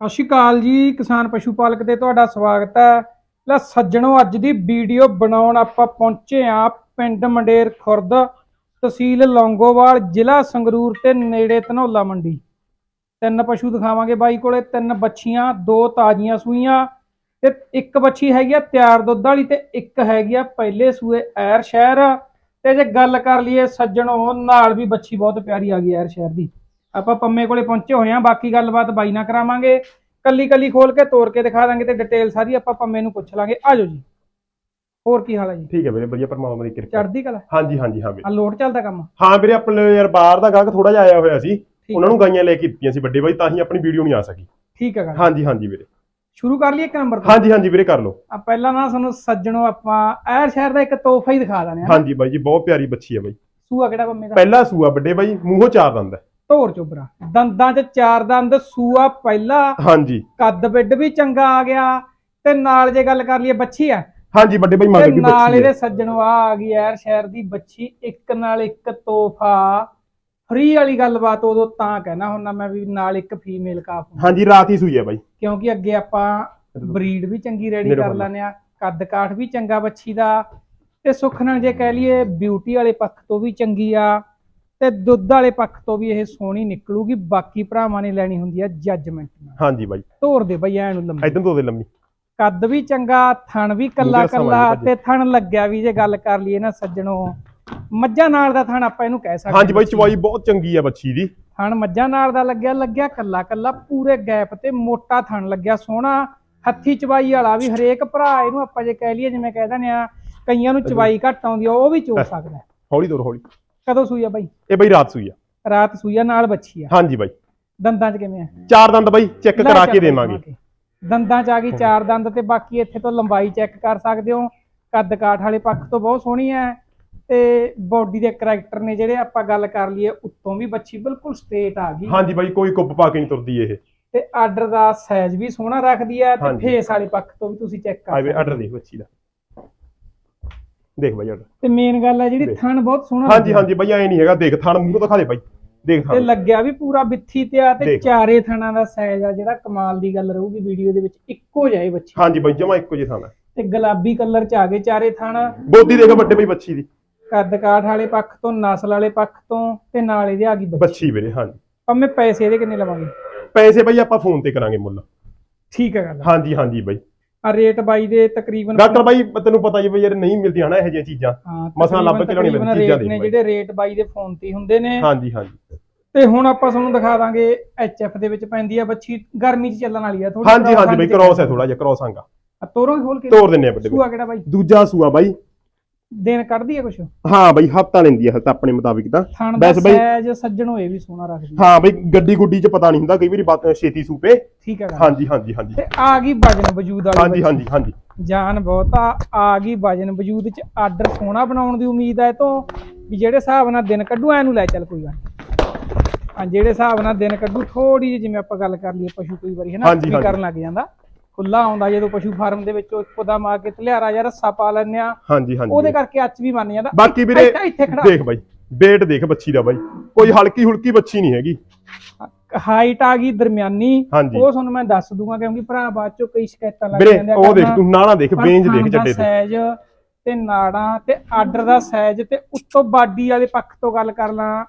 ਸਤਿ ਸ਼੍ਰੀ ਅਕਾਲ ਜੀ, ਕਿਸਾਨ ਪਸ਼ੂ ਪਾਲਕ ਤੇ ਤੁਹਾਡਾ ਸਵਾਗਤ ਹੈ। ਲੈ ਸੱਜਣੋ, ਅੱਜ ਦੀ ਵੀਡੀਓ ਬਣਾਉਣ ਆਪਾਂ ਪਹੁੰਚੇ ਆ ਪਿੰਡ ਮੰਡੇਰ ਖੁਰਦ, ਤਹਿਸੀਲ ਲੌਂਗੋਵਾਲ, ਜ਼ਿਲ੍ਹਾ ਸੰਗਰੂਰ ਤੇ ਨੇੜੇ ਧਨੌਲਾ ਮੰਡੀ। ਤਿੰਨ ਪਸ਼ੂ ਦਿਖਾਵਾਂਗੇ ਬਾਈ ਕੋਲੇ, ਤਿੰਨ ਬੱਛੀਆਂ, ਦੋ ਤਾਜ਼ੀਆਂ ਸੂਈਆਂ ਤੇ ਇੱਕ ਬੱਛੀ ਹੈਗੀ ਆ ਤਿਆਰ ਦੁੱਧ ਵਾਲੀ ਤੇ ਇੱਕ ਹੈਗੀ ਆ ਪਹਿਲੇ ਸੂਏ ਐਰ ਸ਼ਹਿਰ ਤੇ ਜੇ ਗੱਲ ਕਰ ਲਈਏ ਸੱਜਣੋ, ਨਾਲ ਵੀ ਬੱਛੀ ਬਹੁਤ ਪਿਆਰੀ ਆ ਗਈ ਐਰ ਸ਼ਹਿਰ ਦੀ। ਆਪਾਂ ਪੰਮੇ ਕੋਲੇ ਪਹੁੰਚੇ ਹੋਏ ਆ ਬਾਕੀ ਗੱਲਬਾਤ ਬਾਈ ਨਾਲ ਕਰਾਵਾਂਗੇ। ਕੱਲੀ ਕੱਲੀ ਖੋਲ ਕੇ ਤੋੜ ਕੇ ਦਿਖਾ ਦਾਂਗੇ ਤੇ ਡਿਟੇਲ ਸਾਰੀ ਆਪਾਂ ਪੰਮੇ ਨੂੰ ਪੁੱਛ ਲਾਂਗੇ। ਆਜੋ ਜੀ। ਹੋਰ ਕੀ ਹਾਲ ਹੈ ਜੀ? ਠੀਕ ਹੈ ਵੀਰੇ ਵਧੀਆ ਪਰਮਾਤਮਾ ਦੀ ਕਿਰਪਾ। ਚੜ੍ਹਦੀ ਕਲਾ? ਹਾਂਜੀ ਹਾਂਜੀ ਹਾਂ ਵੀਰੇ। ਆ ਲੋਟ ਚੱਲਦਾ ਕੰਮ? ਹਾਂ ਵੀਰੇ ਆਪਣੇ ਯਾਰ ਬਾਹਰ ਦਾ ਗਾਹਕ ਥੋੜਾ ਜਿਹਾ ਆਇਆ ਹੋਇਆ ਸੀ ਉਹਨਾਂ ਨੂੰ ਗਾਈਆਂ ਲੈ ਕੇ ਦਿੱਤੀਆਂ ਸੀ ਵੱਡੇ ਬਾਈ ਤਾਂ ਹੀ ਆਪਣੀ ਵੀਡੀਓ ਨਹੀਂ ਆ ਸਕੀ। ਠੀਕ ਹੈ ਗੱਲ। ਹਾਂਜੀ ਹਾਂਜੀ ਵੀਰੇ। ਸ਼ੁਰੂ ਕਰ ਲਈਏ ਇੱਕ ਨੰਬਰ ਤੋਂ? ਹਾਂਜੀ ਹਾਂਜੀ ਵੀਰੇ ਕਰ ਲਓ। ਆ ਪਹਿਲਾਂ ਨਾ ਸਾਨੂੰ ਸੱਜਣੋ ਆਪਾਂ ਐਰ ਸ਼ਹਿਰ ਦਾ ਇੱਕ ਤੋਹਫਾ ਹੀ ਦਿਖਾ ਦਾਂਗੇ ਹਾਂਜੀ ਬਾਈ ਜੀ ਬਹੁਤ ਪਿਆਰੀ ਬੱਚੀ ਹੈ ਬਾਈ। ਸੂਆ ਕਿਹੜਾ ਪੰਮੇ ਦਾ? ਪਹਿਲਾ ਸੂਆ ਵੱਡੇ ਬਾਈ ਮੂੰਹੋਂ ਚਾਰ ਦੰਦ ਹੈ। ਧੋਰ ਚੋਬਰਾ। ਦੰਦਾਂ 'ਚ ਚਾਰ ਦੰਦ ਸੂਆ ਪਹਿਲਾ ਹਾਂਜੀ। ਕੱਦ ਬਿੱਡ ਵੀ ਚੰਗਾ ਆ ਗਿਆ ਤੇ ਨਾਲ ਜੇ ਗੱਲ ਕਰ ਲਈਏ ਬੱਚੀ ਆ ਹਾਂਜੀ ਵੱਡੇ ਤੇ ਮਗਰ ਵੀ ਨਾਲ ਇਹਦੇ ਸੱਜਣੋ ਆ ਆ ਗਈ ਯਾਰ ਸ਼ਹਿਰ ਦੀ ਬੱਚੀ ਇੱਕ ਨਾਲ ਇੱਕ ਤੋਹਫਾ। ਫ੍ਰੀ ਵਾਲੀ ਗੱਲਬਾਤ ਉਦੋਂ ਤਾਂ ਕਹਿਣਾ ਹੁੰਦਾ ਮੈਂ ਵੀ ਨਾਲ ਇੱਕ ਫੀਮੇਲ ਕਾਫ ਹਾਂਜੀ ਰਾਤ ਹੀ ਸੂਈ ਹੈ ਬਾਈ। ਕਿਉਂਕਿ ਅੱਗੇ ਆਪਾਂ ਬਰੀਡ ਵੀ ਚੰਗੀ ਰੈਡੀ ਕਰ। ਲੈਂਦੇ ਆ ਕੱਦ ਕਾਠ ਵੀ ਚੰਗਾ ਬੱਚੀ ਦਾ ਤੇ ਸੁੱਖ ਨਾਲ ਜੇ ਕਹਿ ਲਈਏ ਬਿਊਟੀ ਵਾਲੇ ਪੱਖ ਤੋਂ ਵੀ ਚੰਗੀ ਆ। ਤੇ ਦੁੱਧ ਵਾਲੇ ਪੱਖ ਤੋਂ ਵੀ ਇਹ ਸੋਹਣੀ ਨਿਕਲੂਗੀ ਬਾਕੀ ਭਰਾਵਾਂ ਨੇ ਲੈਣੀ ਹੁੰਦੀ ਆ ਜੱਜਮੈਂਟ ਨਾਲ। ਹਾਂਜੀ ਬਾਈ। ਧੋਰ ਦੇ ਬਈ ਐਨ ਨੂੰ ਲੰਮੀ। ਇਦਾਂ ਤੋਂ ਦੇ ਲੰਮੀ। ਕੱਦ ਵੀ ਚੰਗਾ ਥਣ ਵੀ ਕੱਲਾ ਕੱਲਾ ਤੇ ਥਣ ਲੱਗਿਆ ਵੀ ਜੇ ਗੱਲ ਕਰ ਲਈਏ ਨਾ ਸੱਜਣੋ ਮੱਝਾਂ ਨਾਲ ਦਾ ਥਣ ਆਪਾਂ ਇਹਨੂੰ ਕਹਿ ਸਕਦੇ ਹਾਂਜੀ ਬਾਈ। ਚਵਾਈ ਬਹੁਤ ਚੰਗੀ ਹੈ ਬੱਚੀ ਦੀ। ਥਣ ਮੱਝਾਂ ਨਾਲ ਦਾ ਲੱਗਿਆ ਲੱਗਿਆ ਕੱਲਾ ਕੱਲਾ ਪੂਰੇ ਗੈਪ ਤੇ ਮੋਟਾ ਥਣ ਲੱਗਿਆ ਸੋਹਣਾ ਹੱਥੀ ਚਵਾਈ ਵਾਲਾ ਵੀ ਹਰੇਕ ਭਰਾ ਇਹਨੂੰ ਆਪਾਂ ਜੇ ਕਹਿ ਲਈਏ ਜਿਵੇਂ ਕਹਿ ਦਿੰਦੇ ਆ ਕਈਆਂ ਨੂੰ ਚਵਾਈ ਘੱਟ ਆਉਂਦੀ ਆ ਉਹ ਵੀ ਚੋ ਸਕਦਾ। ਹੌਲੀ ਦੂਰ ਹੌਲੀ। ਕਦੋਂ ਸੂਈ ਆ ਬਾਈ? ਇਹ ਬਾਈ ਰਾਤ ਸੂਈ ਆ। ਰਾਤ ਸੂਈ ਆ ਨਾਲ ਬੱਚੀ ਆ। ਹਾਂਜੀ ਬਾਈ। ਦੰਦਾਂ 'ਚ ਕਿਵੇਂ ਆ? ਚਾਰ ਦੰਦ ਬਾਈ ਚੈੱਕ ਕਰਾ ਕੇ ਦੇਵਾਂਗੇ। ਦੰਦਾਂ 'ਚ ਆ ਗਈ ਚਾਰ ਦੰਦ ਤੇ ਬਾਕੀ ਇੱਥੇ ਤੋਂ ਲੰਬਾਈ ਚੈੱਕ ਕਰ ਸਕਦੇ ਹੋ। ਕੱਦ ਕਾਠ ਵਾਲੇ ਪੱਖ ਤੋਂ ਬਹੁਤ ਸੋਹਣੀ ਹੈ ਤੇ ਬਾਡੀ ਦੇ ਕਰੈਕਟਰ ਨੇ ਜਿਹੜੇ ਆਪਾਂ ਗੱਲ ਕਰ ਲਈਏ ਉੱਤੋਂ ਵੀ ਬੱਚੀ ਬਿਲਕੁਲ ਸਟੇਟ ਆ ਗਈ। ਹਾਂਜੀ ਬਾਈ ਕੋਈ ਕੁੱਪ ਪਾ ਕੇ ਨਹੀਂ ਤੁਰਦੀ ਇਹ। ਤੇ ਆਰਡਰ ਦਾ ਸਾਈਜ਼ ਵੀ ਸੋਹਣਾ ਰੱਖਦੀ ਹੈ ਤੇ। ਫੇਸ ਵਾਲੇ ਪੱਖ ਤੋਂ ਵੀ ਤੁਸੀਂ ਚੈੱਕ ਕਰ ਆਵੇ ਸਕਦੇ ਆਰਡਰ ਹੋ। ਦੇਖ ਬੱਚੀ ਦਾ। ਦੇਖ ਬਾਈ ਆਰਡਰ ਤੇ ਮੇਨ ਗੱਲ ਹੈ ਜਿਹੜੀ। ਥਣ ਬਹੁਤ ਸੋਹਣਾ ਹਾਂਜੀ ਲੱਗਿਆ। ਹਾਂਜੀ ਬਾਈ ਐ ਨਹੀਂ ਹੈਗਾ ਦੇਖ ਥਾਣ ਮੂੰਹ ਤੋਂ ਦਿਖਾ ਦੇ ਬਾਈ। ਦੇਖ ਤੇ ਥਾਣ ਲੱਗਿਆ ਵੀ ਪੂਰਾ ਬਿੱਥੀ ਤੇ ਆ ਤੇ ਦੇਖ। ਚਾਰੇ ਥਣਾਂ ਦਾ ਸਾਈਜ਼ ਆ ਜਿਹੜਾ ਕਮਾਲ ਦੀ ਗੱਲ ਰਹੂਗੀ ਵੀਡੀਓ ਦੇ ਵਿੱਚ ਇੱਕੋ ਜਾਏ ਬੱਚੀ ਹਾਂਜੀ ਬਾਈ ਜਮਾ ਇੱਕੋ ਜਿਹਾ ਥਾਣ ਹੈ ਤੇ ਗੁਲਾਬੀ ਕਲਰ ਚ ਆ ਗਏ ਚਾਰੇ ਥਣ। ਬੋਦੀ ਦੇਖ ਵੱਡੇ ਬਾਈ ਬੱਚੀ ਦੀ। ਕੱਦ ਕਾਠ ਵਾਲੇ ਪੱਖ ਤੋਂ ਨਸਲ ਵਾਲੇ ਪੱਖ ਤੋਂ ਤੇ ਨਾਲ ਇਹਦੇ ਆ ਗਈ ਬੱਚੀ ਬੱਚੀ ਵੀਰੇ ਹਾਂਜੀ। ਪੰਮੇ ਪੈਸੇ ਇਹਦੇ ਕਿੰਨੇ ਲਵਾਂਗੇ? ਪੈਸੇ ਬਾਈ ਆਪਾਂ ਫੋਨ ਤੇ ਕਰਾਂਗੇ ਮੁੱਲ। ਠੀਕ ਹੈ ਗੱਲ। ਹਾਂਜੀ ਹਾਂਜੀ ਬਾਈ। ਆ ਰੇਟ ਬਾਈ ਦੇ ਤਕਰੀਬਨ ਡਾਕਟਰ ਬਾਈ ਤੈਨੂੰ ਪਤਾ ਹੀ ਬਈ ਯਾਰ ਨਹੀਂ ਮਿਲਦੀਆਂ ਨਾ ਇਹੋ ਜਿਹੀਆਂ ਚੀਜ਼ਾਂ। ਹਾਂ ਮਸਾਂ ਲੱਭ ਕੇ ਲਿਆਉਣੀ ਤਕਰੀਬਨ ਚੀਜ਼ਾਂ ਰੇਟ ਨੇ ਬਾਈ। ਜਿਹੜੇ ਰੇਟ ਬਾਈ ਦੇ ਫੋਨ ਤੇ ਹੀ ਹੁੰਦੇ ਨੇ। ਹਾਂਜੀ ਹਾਂਜੀ। ਤੇ ਹੁਣ ਆਪਾਂ ਤੁਹਾਨੂੰ ਦਿਖਾ ਦਾਂਗੇ ਐਚਐਫ ਦੇ ਵਿੱਚ ਪੈਂਦੀ ਆ ਬੱਚੀ ਗਰਮੀ 'ਚ ਚੱਲਣ ਵਾਲੀ ਆ ਥੋੜੀ ਹਾਂਜੀ ਹਾਂਜੀ ਬਾਈ ਕ੍ਰੋਸ ਹੈ ਥੋੜਾ ਜਿਹਾ ਕ੍ਰੋਸ ਆਂਗਾ ਤੋਰੋਂ ਖੋਲ ਕੇ। ਤੋੜ ਦਿੰਨੇ ਆ ਵੱਡੇ ਸੂਆ ਬਾਈ ਕਿਹੜਾ ਬਾਈ? ਦੂਜਾ ਸੂਆ ਬਾਈ। ਦਿਨ ਕੱਢਦੀ ਆ ਕੁਛ ਹਾਂ ਬਾਈ ਹਫਤਾ ਲੈਂਦੀ ਹੈ ਹਲ ਤਾਂ ਆਪਣੇ ਮੁਤਾਬਿਕ ਤਾਂ ਥਣ ਦਾ ਵੈਸੇ ਬਾਈ ਸਾਈਜ਼ ਸੱਜਣ ਹੋਏ ਵੀ ਸੋਹਣਾ ਰੱਖਦੀ ਆ। ਹਾਂ ਬਾਈ ਗੱਡੀ ਗੁੱਡੀ ਚ ਪਤਾ ਨਹੀਂ ਹੁੰਦਾ ਕਈ ਵਾਰੀ ਬਾਤ ਛੇਤੀ ਸੂਪੇ ਠੀਕ ਹੈ ਗੱਲ ਹਾਂਜੀ ਹਾਂਜੀ ਹਾਂਜੀ ਤੇ ਆ ਗਈ ਵਜਨ ਵਜੂਦ ਵਾਲੀ ਹਾਂਜੀ। ਹਾਂਜੀ ਹਾਂਜੀ ਜਾਨ ਬਹੁਤਾ ਆ ਗਈ ਵਜਨ ਵਜੂਦ ਚ ਆਰਡਰ ਸੋਹਣਾ ਬਣਾਉਣ ਦੀ ਉਮੀਦ ਹੈ ਤੋਂ ਵੀ ਜਿਹੜੇ ਹਿਸਾਬ ਨਾਲ ਦਿਨ ਕੱਢੂ ਐ ਨੂੰ ਲੈ ਚੱਲ ਕੋਈ ਗੱਲ ਨੀ। ਹਾਂ ਜਿਹੜੇ ਹਿਸਾਬ ਨਾਲ ਦਿਨ ਕੱਢੂ ਥੋੜੀ ਜਿਹੀ ਜਿਵੇਂ ਆਪਾਂ ਗੱਲ ਕਰ ਲਈਏ ਪਸ਼ੂ ਕਈ ਵਾਰੀ ਹੈ ਨਾ ਹਾਂਜੀ, ਵੀ ਹਾਂਜੀ। ਕਰਨ ਲੱਗ ਜਾਂਦਾ ਖੁੱਲਾ ਆਉਂਦਾ ਜਦੋਂ ਪਸ਼ੂ ਫਾਰਮ ਦੇ ਵਿੱਚੋਂ ਇੱਕਦਮ ਆ ਕੇ ਧਲਿਆਰਾ ਜਾਂ ਰੱਸਾ ਪਾ ਲੈਂਦੇ ਆ ਹਾਂਜੀ ਉਹਦੇ ਹਾਂਜੀ ਕਰਕੇ ਅੱਚ ਵੀ ਮੰਨ ਜਾਂਦਾ। ਬਾਕੀ ਵੀਰੇ ਦੇਖ ਬਾਈ ਵੇਟ ਦੇਖ ਬੱਚੀ ਦਾ ਬਾਈ। ਕੋਈ ਹਲਕੀ ਹੁਲਕੀ ਬੱਚੀ ਨਹੀਂ ਹੈਗੀ। ਹਾਈਟ ਆ ਗਈ ਦਰਮਿਆਨੀ। ਉਹ ਤੁਹਾਨੂੰ ਮੈਂ ਦੱਸ ਦੂੰਗਾ ਕਿਉਂਕਿ ਭਰਾ ਬਾਅਦ ਚੋਂ ਕਈ ਸ਼ਿਕਾਇਤਾਂ ਲੱਗ ਜਾਂਦੀਆਂ ਉਹ ਦੇਖ। ਤੂੰ ਨਾਣਾ ਦੇਖ ਬੇਂਜ ਦੇਖ ਚੱਡੇ ਤੇ। ਸਾਈਜ਼ ਤੇ ਨਾੜਾਂ ਤੇ ਆਰਡਰ ਦਾ ਸਾਈਜ਼ ਤੇ ਉੱਤੋਂ ਬਾਡੀ ਵਾਲੇ ਪੱਖ ਤੋਂ ਗੱਲ ਕਰ ਲਾਂ।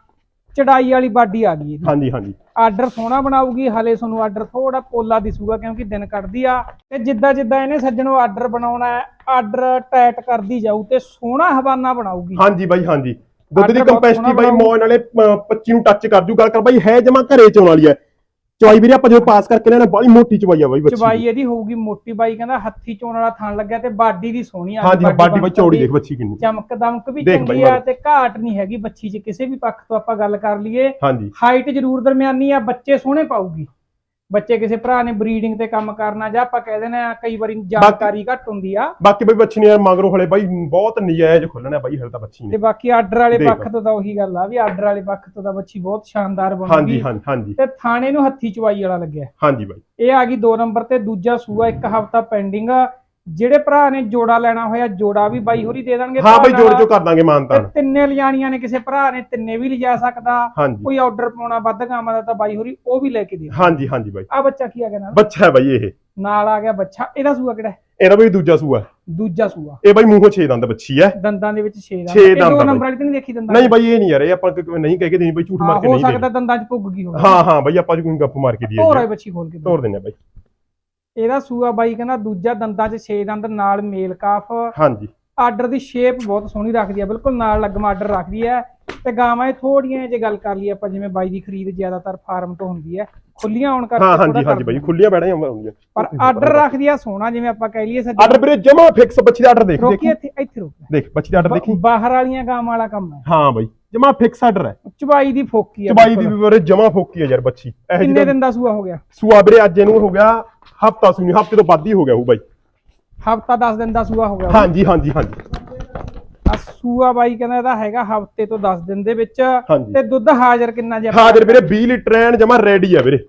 ਚੜਾਈ ਵਾਲੀ ਬਾਡੀ ਆ ਗਈ ਇਹਦੀ। ਹਾਂਜੀ ਹਾਂਜੀ। ਆਰਡਰ ਸੋਹਣਾ ਬਣਾਊਗੀ ਹਲੇ ਤੁਹਾਨੂੰ ਆਰਡਰ ਥੋੜਾ ਪੋਲਾ ਦਿਸੂਗਾ ਕਿਉਂਕਿ ਦਿਨ ਕੱਢਦੀ ਆ। ਤੇ ਜਿੱਦਾਂ ਜਿੱਦਾਂ ਇਹਨੇ ਸੱਜਣੋਂ ਆਰਡਰ ਬਣਾਉਣਾ ਹੈ ਆਰਡਰ ਟਾਈਟ ਕਰਦੀ ਜਾਊ ਤੇ ਸੋਹਣਾ ਹਵਾਨਾ ਬਣਾਊਗੀ। ਹਾਂਜੀ ਬਾਈ ਹਾਂਜੀ। ਦੁੱਧ ਦੀ ਕੰਪੈਸਿਟੀ ਬਾਈ ਨਾਲੇ ਅਹ, 25 ਨੂੰ ਟੱਚ ਕਰ ਜੂ ਗੱਲ ਕਰ ਬਾਈ ਹੈ ਜਮਾ ਘਰੇ ਚੋਂ ਵਾਲੀ ਹੈ। ਚਵਾਈ ਵੀਰੇ ਆਪਾਂ ਜਦੋਂ ਪਾਸ ਕਰਕੇ ਲੈਣਾ ਬਾਈ ਮੋਟੀ ਚਵਾਈ ਆ ਬਾਈ ਬੱਚੀ ਚਵਾਈ। ਇਹਦੀ ਹੋਊਗੀ ਮੋਟੀ ਬਾਈ ਕਹਿੰਦਾ ਹੱਥੀ ਚੋਣ ਵਾਲਾ ਥਣ ਲੱਗਿਆ ਤੇ ਬਾਡੀ ਦੀ ਸੋਹਣੀ ਆ। ਹਾਂਜੀ ਬਾਡੀ ਬਾਈ ਚੌੜੀ ਦੇਖ ਬੱਚੀ ਕਿੰਨੀ। ਚਮਕ ਦਮਕ ਵੀ ਚੰਗੀ ਆ। ਤੇ ਘਾਟ ਨਹੀਂ ਹੈਗੀ ਬੱਚੀ 'ਚ ਕਿਸੇ ਵੀ ਪੱਖ ਤੋਂ ਆਪਾਂ ਗੱਲ ਕਰ ਲਈਏ। ਹਾਂਜੀ। ਹਾਈਟ ਜ਼ਰੂਰ ਦਰਮਿਆਨੀ ਆ ਬੱਚੇ ਸੋਹਣੇ ਪਾਊਗੀ। ਬੱਚੇ ਕਿਸੇ ਭਰਾ ਨੇ ਬਰੀਡਿੰਗ ਤੇ ਕੰਮ ਕਰਨਾ ਜਾਂ ਆਪਾਂ ਕਹਿ ਦਿੰਦੇ ਆ ਕਈ ਵਾਰੀ ਜਾਣਕਾਰੀ ਘੱਟ ਹੁੰਦੀ ਆ। ਬਾਕੀ ਬਾਈ ਬੱਚੀ ਨੇ ਯਾਰ ਮਗਰੋਂ ਹਲੇ ਬਾਈ ਬਹੁਤ ਨਜਾਇਜ਼ ਖੁੱਲਣਾ ਬਾਈ ਹਲੇ ਤਾਂ ਬੱਚੀ ਤੇ ਨੇ ਬਾਕੀ ਆਰਡਰ ਵਾਲੇ। ਪੱਖ ਤੋਂ ਤਾਂ ਉਹੀ ਗੱਲ ਆ ਵੀ ਆਰਡਰ ਵਾਲੇ ਪੱਖ ਤੋਂ ਤਾਂ ਬੱਚੀ ਬਹੁਤ ਸ਼ਾਨਦਾਰ ਹਾਂਜੀ ਬਣੂਗੀ। ਹਾਂਜੀ ਹਾਂਜੀ ਤੇ ਥਾਣੇ ਨੂੰ ਹੱਥੀ ਚਵਾਈ ਵਾਲਾ ਲੱਗਿਆ। ਹਾਂਜੀ ਬਾਈ। ਇਹ ਆ ਗਈ 2 ਨੰਬਰ ਤੇ ਦੂਜਾ ਸੂਆ ਇੱਕ ਹਫਤਾ ਪੈਂਡਿੰਗ ਜਿਹੜੇ ਭਰਾ ਨੇ ਜੋੜਾ ਲੈਣਾ ਹੋਇਆ ਜੋੜਾ ਵੀ ਬਾਈ ਹੋਰੀ ਦੇ ਦੇਣਗੇ ਹਾਂ ਭਰਾ ਬਈ ਜੋੜ। ਜੋ ਕਰ ਦਾਂਗੇ ਮਾਨਤਾਨ ਤਿੰਨੇ ਲਿਜਾਣੀਆਂ ਨੇ ਕਿਸੇ ਭਰਾ ਨੇ ਤਿੰਨੇ ਵੀ ਲਿਜਾ ਸਕਦਾ। ਕੋਈ ਆਰਡਰ ਪਾਉਣਾ ਵੱਧ ਗਾਵਾਂ ਦਾ ਤਾਂ ਬਾਈ ਹੋਰੀ ਉਹ ਵੀ ਲੈ ਕੇ ਦੇ ਹਾਂਜੀ ਹਾਂਜੀ ਬਾਈ। ਆ ਬੱਚਾ ਕੀ ਆ ਗਿਆ ਨਾਲ? ਬੱਚਾ ਹੈ ਬਾਈ ਇਹ। ਨਾਲ ਆ ਗਿਆ ਬੱਚਾ। ਇਹਦਾ ਸੂਆ ਕਿਹੜਾ ਹੈ? ਇਹਦਾ ਬਈ ਦੂਜਾ ਸੂਆ ਹੈ। ਦੂਜਾ ਸੂਆ। ਇਹ ਬਾਈ ਮੂੰਹੋਂ 6 ਦੰਦ ਬੱਚੀ ਹੈ। ਦੰਦਾਂ ਦੇ ਵਿੱਚ 6 ਛੇ ਇਹ ਦੰਦ ਦੋ ਆ ਨੰਬਰ ਬਾਈ। ਵਾਲੀ ਤਾਂ ਨਹੀਂ ਦੇਖੀ ਦੰਦਾਂ ਨਹੀਂ ਬਾਈ ਇਹ ਨਹੀਂ ਯਾਰ ਇਹ ਆਪਾਂ ਨਹੀਂ ਕਹਿ ਕੇ ਦੇਣੀ ਬਾਈ ਝੂਠ ਹਾਂ, ਮਾਰ ਕੇ ਹੋ ਨਹੀਂ ਸਕਦਾ ਦੇਣੀ ਦੰਦਾਂ 'ਚ ਗਈ ਹੋਵੇ। ਹਾਂ ਹਾਂ ਬਾਈ ਆਪਾਂ ਜੀ ਕੋਈ ਗੱਪ ਮਾਰ ਕੇ ਤੋਰ ਦਈਏ ਹੈ ਬੱਚੀ ਖੋਲ ਕੇ ਤੋੜ ਦਿੰਨੇ ਬਾਈ। ਇਹਦਾ ਸੂਆ ਬਾਈ ਕਹਿੰਦਾ ਦੂਜਾ ਦੰਦਾਂ 'ਚ 6 ਦੰਦ ਨਾਲ ਮੇਲ ਕਾਫ। ਹਾਂਜੀ। ਆਰਡਰ ਦੀ ਸ਼ੇਪ ਬਹੁਤ ਸੋਹਣੀ ਰੱਖਦੀ ਹੈ ਬਿਲਕੁਲ ਨਾਲ ਲੱਗਮਾ ਆਰਡਰ ਰੱਖਦੀ ਹੈ ਤੇ ਗਾਵਾਂ ਇਹ ਥੋੜੀਆਂ ਜੇ ਗੱਲ ਕਰ ਲਈ ਆਪਾਂ ਜਿਵੇਂ ਬਾਈ ਦੀ ਖਰੀਦ ਜ਼ਿਆਦਾਤਰ ਫਾਰਮ ਤੋਂ ਹੁੰਦੀ ਹੈ ਖੁੱਲੀਆਂ ਹੋਣ ਕਰਕੇ ਹਾਂ ਹਾਂਜੀ ਹਾਂਜੀ ਬਾਈ ਖੁੱਲੀਆਂ ਬੈੜਾਂ ਹੁੰਦੀਆਂ। ਪਰ ਆਰਡਰ ਰੱਖਦੀ ਆ ਸੋਹਣਾ ਜਿਵੇਂ ਆਪਾਂ ਕਹਿ ਲਈਏ ਸੱਜਣ। ਆਰਡਰ ਵੀਰੇ ਜਮਾ ਫਿਕਸ ਬੱਚੀ ਦਾ ਆਰਡਰ ਦੇਖ ਰੋਕੀ ਦੇਖੀ। ਇੱਥੇ ਇੱਥੇ ਰੋਕ। ਦੇਖ ਬੱਚੀ ਦਾ ਆਰਡਰ ਦੇਖੀ। ਬਾਹਰ ਵਾਲੀਆਂ ਗਾਵਾਂ ਵਾਲਾ ਕੰਮ ਹੈ। ਹਾਂ ਬਾਈ ਜਮਾ ਫਿਕਸ ਆਰਡਰ ਹੈ। ਚਬਾਈ ਦੀ ਫੋਕੀ ਹੈ ਚਬਾਈ ਦੀ ਵੀਰੇ ਜਮਾ ਫੋਕੀ ਹੈ ਯਾਰ ਬੱਚੀ। ਇਹ ਕਿੰਨੇ ਦਿਨ ਦਾ ਸੂਆ ਹੋ ਗਿਆ? ਸੂਆ ਵੀਰੇ ਅੱਜ ਇਹਨੂੰ ਹੋ ਗਿਆ ਹਫਤਾ ਸੁਣੀ ਹਫ਼ਤੇ ਤੋਂ ਵੱਧ ਹੀ ਹੋ ਗਿਆ ਉਹ ਬਾਈ। ਹਫਤਾ 10 ਦਿਨ ਦਾ ਸੂਆ ਹੋ ਗਿਆ ਹਾਂਜੀ ਹਾਂਜੀ ਹਾਂਜੀ। ਆ ਸੂਆ ਬਾਈ ਕਹਿੰਦਾ ਇਹਦਾ ਹੈਗਾ ਹਫ਼ਤੇ ਤੋਂ 10 ਦਿਨ ਦੇ ਵਿੱਚ। ਹਾਂਜੀ। ਤੇ ਦੁੱਧ ਹਾਜ਼ਰ ਕਿੰਨਾ ਜੇ ਹਾਜ਼ਰ ਵੀਰੇ 20 ਲੀਟਰ ਐਨ ਜਮਾ ਰੈਡੀ ਹੈ ਵੀਰੇ।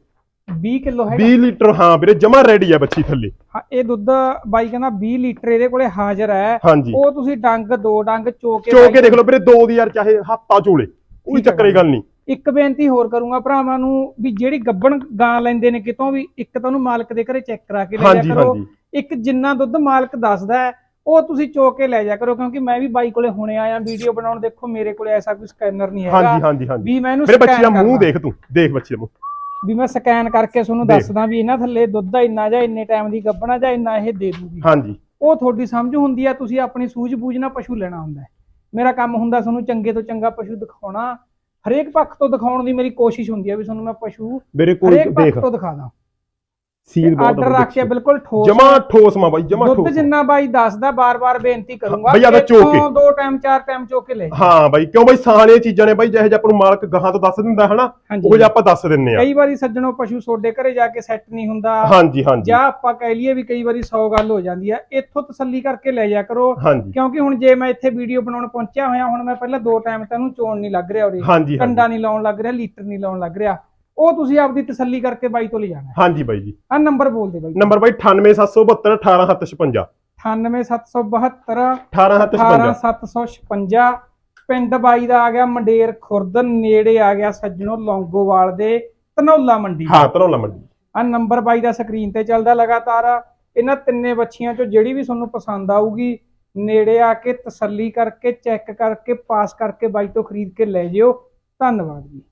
20 ਕਿਲੋ ਹੈਗਾ? 20 ਲੀਟਰ ਹਾਂ ਵੀਰੇ ਜਮਾ ਰੈਡੀ ਹੈ ਬੱਚੀ ਥੱਲੇ। ਹਾਂ, ਇਹ ਦੁੱਧ ਬਾਈ ਕਹਿੰਦਾ 20 ਲੀਟਰ ਇਹਦੇ ਕੋਲੇ ਹਾਜ਼ਰ ਹੈ। ਹਾਂਜੀ। ਉਹ ਤੁਸੀਂ ਡੰਗ ਦੋ ਡੰਗ ਚੋ ਕੇ ਚੋ ਬਾਈ ਕੇ ਦੇਖ ਲਓ ਵੀਰੇ ਦੋ ਦੀ ਯਾਰ ਚਾਹੇ ਹਫਤਾ ਚੋਲੇ ਕੋਈ ਚੱਕਰ ਦੀ ਗੱਲ ਨਹੀਂ। ਇੱਕ ਬੇਨਤੀ ਹੋਰ ਕਰੂੰਗਾ ਭਰਾਵਾਂ ਨੂੰ ਵੀ ਜਿਹੜੀ ਗੱਬਣ ਗਾਂ ਲੈਂਦੇ ਨੇ ਕਿਤੋਂ ਵੀ ਇੱਕ ਤਾਂ ਉਹਨੂੰ ਮਾਲਕ ਦੇ ਘਰੇ ਚੈੱਕ ਕਰਾ ਕੇ ਲੈ ਜਾ ਕਰੋ। ਇੱਕ ਜਿੰਨਾ ਦੁੱਧ ਮਾਲਕ ਦੱਸਦਾ ਹੈ ਉਹ ਤੁਸੀਂ ਚੋ ਕੇ ਲੈ ਜਾ ਕਰੋ ਕਿਉਂਕਿ ਮੈਂ ਵੀ ਬਾਈ ਕੋਲੇ ਹੁਣੇ ਆਇਆ ਵੀਡੀਓ ਬਣਾਉਣ ਦੇਖੋ ਮੇਰੇ ਕੋਲੇ ਐਸਾ ਕੋਈ ਸਕੈਨਰ ਨਹੀਂ ਹੈਗਾ। ਹਾਂਜੀ ਹਾਂਜੀ ਹਾਂਜੀ। ਵੀ ਮੈਂ ਇਹਨੂੰ ਵੀਰੇ ਬੱਚੀ ਦਾ ਮੂੰਹ। ਦੇਖ ਤੂੰ ਦੇਖ ਬੱਚੀ ਦਾ ਮੂੰਹ। ਵੀ ਮੈਂ ਸਕੈਨ ਕਰਕੇ ਤੁਹਾਨੂੰ। ਦੱਸਦਾ ਵੀ ਇਹਨਾਂ ਥੱਲੇ ਦੁੱਧ ਦਾ ਇੰਨਾ ਜਾਂ ਇੰਨੇ ਟਾਈਮ ਦੀ ਗੱਬਣਾ ਜਾਂ ਇੰਨਾ ਇਹ ਦੇ ਦੂਗੀ। ਹਾਂਜੀ। ਉਹ ਤੁਹਾਡੀ ਸਮਝ ਹੁੰਦੀ ਆ ਤੁਸੀਂ ਆਪਣੀ ਸੂਝ-ਬੂਝ ਨਾਲ ਪਸ਼ੂ ਲੈਣਾ ਹੁੰਦਾ। ਮੇਰਾ ਕੰਮ ਹੁੰਦਾ ਤੁਹਾਨੂੰ ਚੰਗੇ ਤੋਂ ਚੰਗਾ ਪਸ਼ੂ ਦਿਖਾਉਣਾ ਹਰੇਕ ਪੱਖ ਤੋਂ ਦਿਖਾਉਣ ਦੀ ਮੇਰੀ ਕੋਸ਼ਿਸ਼ ਹੁੰਦੀ ਹੈ ਵੀ ਤੁਹਾਨੂੰ ਮੈਂ ਪਸ਼ੂ ਮੇਰੇ ਕੋਲ ਹਰੇਕ ਦੇਖ। ਪੱਖ ਤੋਂ ਦਿਖਾ ਦਾਂ। ਸੀਲ ਬਹੁਤ ਆਰਡਰ ਰੱਖ ਕੇ ਬਿਲਕੁਲ ਠੋਸ ਜਮਾ ਠੋਸ ਮਾ ਬਾਈ ਜਮਾ ਦੁੱਧ ਠੋਸ। ਜਿੰਨਾ ਬਾਈ ਦੱਸਦਾ ਬਾਰ-ਬਾਰ ਬੇਨਤੀ ਕਰੂੰਗਾ ਬਈ ਆਹ ਚੋ ਕੇ। ਦੋ ਟਾਈਮ ਚਾਰ ਟਾਈਮ ਚੋ ਕੇ ਲੈ। ਹਾਂ ਬਾਈ ਕਿਉਂ ਬਾਈ? ਸਾਰੀਆਂ ਚੀਜ਼ਾਂ ਨੇ ਬਾਈ ਜਿਹੇ ਜਿਹਾ ਆਪਾਂ ਨੂੰ ਮਾਲਕ ਗਾਹਾਂ ਤੋਂ ਦੱਸ ਦਿੰਦਾ ਹਨਾ? ਉਹ ਜਿਹਾ ਆਪਾਂ ਦੱਸ ਦਿੰਨੇ ਆ। ਕਈ ਵਾਰੀ ਸੱਜਣੋ ਪਸ਼ੂ ਸੋਡੇ ਘਰੇ ਜਾ ਕੇ ਸੈੱਟ ਨਹੀਂ ਹੁੰਦਾ। ਹਾਂਜੀ ਹਾਂਜੀ। ਜਾਂ ਆਪਾਂ ਕਹਿ ਲਈਏ ਵੀ ਕਈ ਵਾਰੀ 100 ਗੱਲ ਹੋ ਜਾਂਦੀ ਹੈ ਇੱਥੋਂ ਤਸੱਲੀ ਕਰਕੇ ਲੈ ਜਾ ਕਰੋ। ਕਿਉਂਕਿ ਹੁਣ ਜੇ ਮੈਂ ਇੱਥੇ ਵੀਡੀਓ ਬਣਾਉਣ ਪਹੁੰਚਿਆ ਹੋਇਆ ਹੁਣ ਮੈਂ ਪਹਿਲਾਂ ਦੋ ਟਾਈਮ ਤੈਨੂੰ ਚੋਣ ਨਹੀਂ ਲੱਗ ਰਿਹਾ ਹਾਂਜੀ। ਕੰਡਾ ਨਹੀਂ ਲਾਉਣ ਲੱਗ ਰਿਹਾ ਲੀਟਰ ਨਹੀਂ ਲਾਉਣ ਲੱਗ ਰਿਹਾ। ਉਹ ਤੁਸੀਂ ਆਪਦੀ ਤਸੱਲੀ ਕਰਕੇ ਬਾਈ ਤੋਂ ਲੈ ਜਾਣਾ ਹਾਂਜੀ ਬਾਈ ਜੀ। ਆ ਨੰਬਰ ਬੋਲ ਦੇ ਬਾਈ ਨੰਬਰ ਬਾਈ 98772 18756 98772 18756 18756 ਪਿੰਡ ਬਾਈ ਦਾ ਆ ਗਿਆ ਮੰਡੇਰ ਖੁਰਦ ਨੇੜੇ ਆ ਗਿਆ ਸੱਜਣੋ ਲੌਂਗੋਵਾਲ ਦੇ ਧਨੌਲਾ ਮੰਡੀ। ਹਾਂ ਧਨੌਲਾ ਮੰਡੀ। ਆ ਨੰਬਰ ਬਾਈ ਦਾ ਸਕਰੀਨ ਤੇ ਚੱਲਦਾ ਲਗਾਤਾਰ। ਇਹਨਾਂ ਤਿੰਨੇ ਬੱਚੀਆਂ ਚੋਂ ਜਿਹੜੀ ਵੀ ਤੁਹਾਨੂੰ ਪਸੰਦ ਆਊਗੀ ਨੇੜੇ ਆ ਕੇ ਤਸੱਲੀ ਕਰਕੇ ਚੈੱਕ ਕਰਕੇ ਪਾਸ ਕਰਕੇ ਬਾਈ ਤੋਂ ਖਰੀਦ ਕੇ ਲੈ ਜਿਓ। ਧੰਨਵਾਦ ਜੀ।